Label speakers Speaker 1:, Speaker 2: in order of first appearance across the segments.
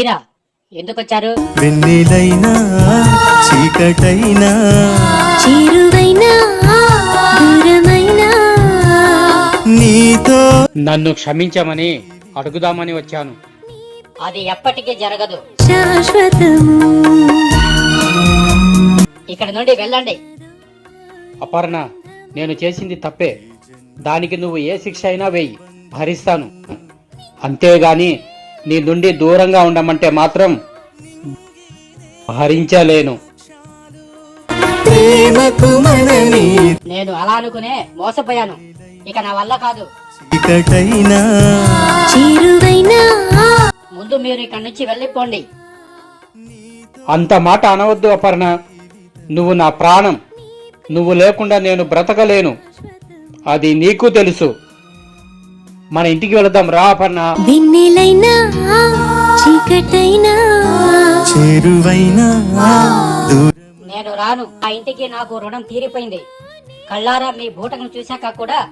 Speaker 1: మీరా? ఎందుకు వచ్చారు
Speaker 2: వెన్నెలైనా చీకటైనా.
Speaker 3: చేరువైనా దూరమైనా.
Speaker 2: నీతో
Speaker 4: నన్ను క్షమించమని అడుగుదామని వచ్చాను.
Speaker 1: అది ఎప్పటికీ జరగదు.
Speaker 3: శాశ్వతము.
Speaker 1: ఇక్కడ నుండి వెళ్ళండి.
Speaker 4: అపర్ణ నేను చేసింది తప్పే. దానికి నువ్వు ఏ శిక్ష అయినా వేయి. భరిస్తాను. అంతేగాని నీ నుండి దూరంగా ఉండమంటే మాత్రం భరించలేను
Speaker 2: ప్రేమకు మనని
Speaker 1: నేను అలా అనుకునే మోసపోయాను. ఇక నా వల్ల కాదు. ముందు మీరు ఇక్కడి నుంచి వెళ్ళిపోండి.
Speaker 4: అంత మాట అనవద్దు అపర్ణ. నువ్వు నా ప్రాణం. నువ్వు లేకుండా నేను బ్రతకలేను. అది నీకు తెలుసు. మన ఇంటికి వెళదాం రా అపర్ణ
Speaker 3: వెన్నెలైనా చీకటైనా
Speaker 2: చేరువైనా దూరం
Speaker 1: నేను రాను. ఆ ఇంటికి నాకు రుణం తీరిపోయింది. కళ్ళారా మీ బూటకను చూశాక కూడా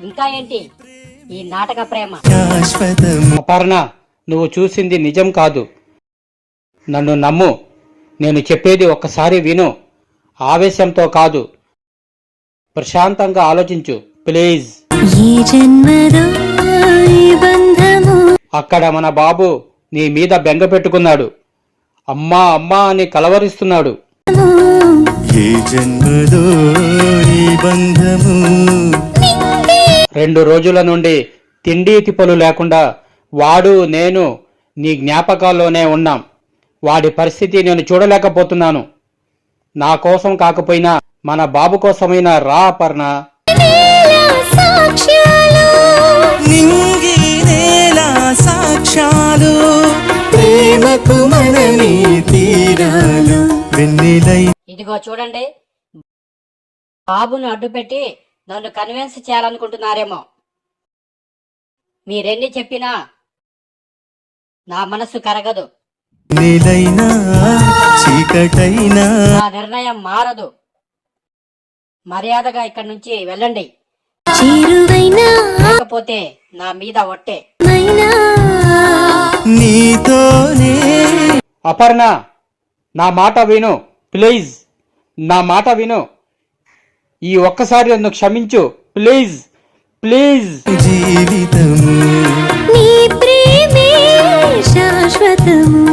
Speaker 1: ఇంకా ఏంటి? ఈ నాటక ప్రేమ.
Speaker 4: అపర్ణ నువ్వు చూసింది నిజం కాదు. నన్ను నమ్ము. నేను చెప్పేది ఒక్కసారి విను. ఆవేశంతో కాదు. ప్రశాంతంగా ఆలోచించు. ప్లీజ్.
Speaker 3: ఏ జన్మదో ఈ బంధము
Speaker 4: అక్కడ మన బాబు నీ మీద బెంగ పెట్టుకున్నాడు. అమ్మా అమ్మా అని కలవరిస్తున్నాడు. రెండు రోజుల నుండి తిండి తిప్పలు లేకుండా వాడు నేను నీ జ్ఞాపకాల్లోనే ఉన్నాం. వాడి పరిస్థితి నేను చూడలేకపోతున్నాను. నా కోసం కాకపోయినా మన బాబు కోసమైనా రా అపర్ణ.
Speaker 3: సాక్ష్యాలు
Speaker 2: ప్రేమకు మనని తీరాలు వెన్నెలై.
Speaker 1: ఇదిగో చూడండి. బాబును అడ్డుపెట్టి నన్ను కన్విన్స్ చేయాలనుకుంటున్నారేమో. మీరెన్ని చెప్పినా నా మనసు కరగదు.
Speaker 2: నెలైనా చీకటైనా.
Speaker 1: నా నిర్ణయం మారదు. మర్యాదగా ఇక్కడి నుంచి వెళ్ళండి.
Speaker 3: చేరువైనా.
Speaker 1: లేకపోతే నా మీద ఒట్టే.
Speaker 4: అపర్ణ నా మాట విను. ప్లీజ్ నా మాట విను. ఈ ఒక్కసారి నన్ను క్షమించు. Please please.
Speaker 2: జీవితము.
Speaker 3: నీ ప్రేమే శాశ్వతము.